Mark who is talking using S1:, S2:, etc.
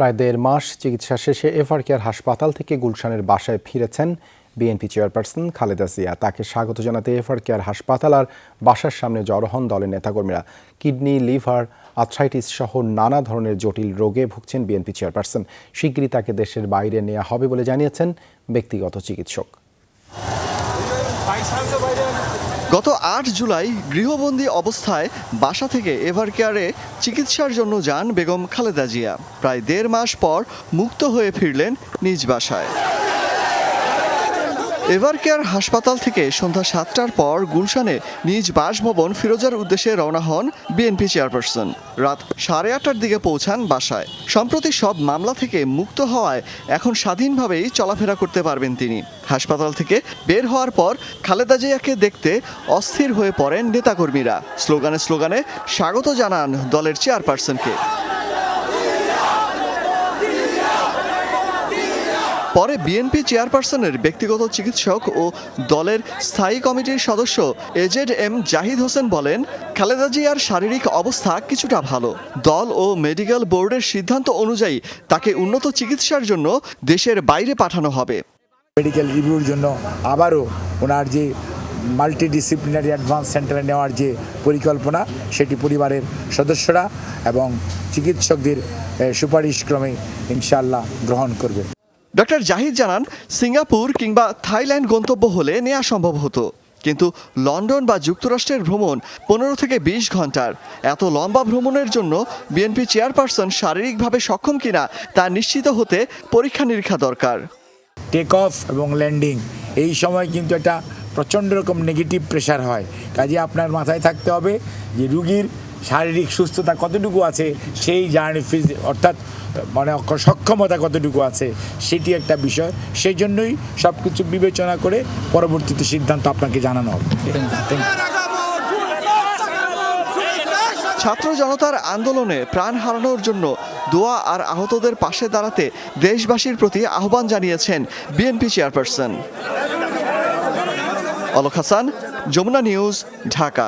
S1: প্রায় দেড় মাস চিকিৎসা শেষে এফআর কেয়ার হাসপাতাল থেকে গুলশানের বাসায় ফিরেছেন বিএনপি চেয়ারপারসন খালেদা জিয়া। তাকে স্বাগত জানাতে এফআর কেয়ার হাসপাতাল আর বাসার সামনে জড়ো হন দলের নেতাকর্মীরা। কিডনি, লিভার, আর্থ্রাইটিস সহ নানা ধরনের জটিল রোগে ভুগছেন বিএনপি চেয়ারপারসন। শিগগিরই তাকে দেশের বাইরে নেওয়া হবে বলে জানিয়েছেন ব্যক্তিগত চিকিৎসক।
S2: গত আট জুলাই গৃহবন্দী অবস্থায় বাসা থেকে এভারকেয়ারে চিকিৎসার জন্য যান বেগম খালেদা জিয়া। প্রায় দেড় মাস পর মুক্ত হয়ে ফিরলেন নিজ বাসায়। এভারকেয়ার হাসপাতাল থেকে সন্ধ্যা সাতটার পর গুলশানে নিজ বাসভবন ফিরোজার উদ্দেশ্যে রওনা হন বিএনপি চেয়ারপারসন। রাত সাড়ে আটটার দিকে পৌঁছান বাসায়। সম্প্রতি সব মামলা থেকে মুক্ত হওয়ায় এখন স্বাধীনভাবেই চলাফেরা করতে পারবেন তিনি। হাসপাতাল থেকে বের হওয়ার পর খালেদা জিয়াকে দেখতে অস্থির হয়ে পড়েন নেতাকর্মীরা। স্লোগানে স্লোগানে স্বাগত জানান দলের চেয়ারপারসনকে। পরে বিএনপি চেয়ারপারসনের ব্যক্তিগত চিকিৎসক ও দলের স্থায়ী কমিটির সদস্য এজেড এম জাহিদ হোসেন বলেন, খালেদা জিয়ার শারীরিক অবস্থা কিছুটা ভালো। দল ও মেডিকেল বোর্ডের সিদ্ধান্ত অনুযায়ী তাকে উন্নত চিকিৎসার জন্য দেশের বাইরে পাঠানো হবে।
S3: মেডিকেল রিভিউর জন্য আবারও ওনার যে মাল্টি ডিসিপ্লিনারি অ্যাডভান্স সেন্টারে নেওয়ার যে পরিকল্পনা, সেটি পরিবারের সদস্যরা এবং চিকিৎসকদের সুপারিশক্রমে ইনশাআল্লাহ গ্রহণ করবেন
S2: ডক্টর জাহিদ জানান, সিঙ্গাপুর কিংবা থাইল্যান্ড গন্তব্য হলে নেওয়া সম্ভব হতো। কিন্তু লন্ডন বা যুক্তরাষ্ট্রের ভ্রমণ পনেরো থেকে বিশ ঘণ্টার। এত লম্বা ভ্রমণের জন্য বিএনপি চেয়ারপারসন শারীরিকভাবে সক্ষম কিনা তা নিশ্চিত হতে পরীক্ষা নিরীক্ষা দরকার।
S3: টেক অফ এবং ল্যান্ডিং এই সময় কিন্তু একটা প্রচণ্ড রকম নেগেটিভ প্রেশার হয়। কাজে আপনার মাথায় থাকতে হবে যে রুগীর শারীরিক সুস্থতা কতটুকু আছে সেই জার্নি ফিজ অর্থাৎ মানে সক্ষমতা কতটুকু আছে সেটি একটা বিষয়। সেই জন্যই সব কিছু বিবেচনা করে পরবর্তীতে সিদ্ধান্ত আপনাকে জানানো হবে।
S2: ছাত্র জনতার আন্দোলনে প্রাণ হারানোর জন্য দোয়া আর আহতদের পাশে দাঁড়াতে দেশবাসীর প্রতি আহ্বান জানিয়েছেন BNP chairperson. Alok Hasan Jamuna news Dhaka.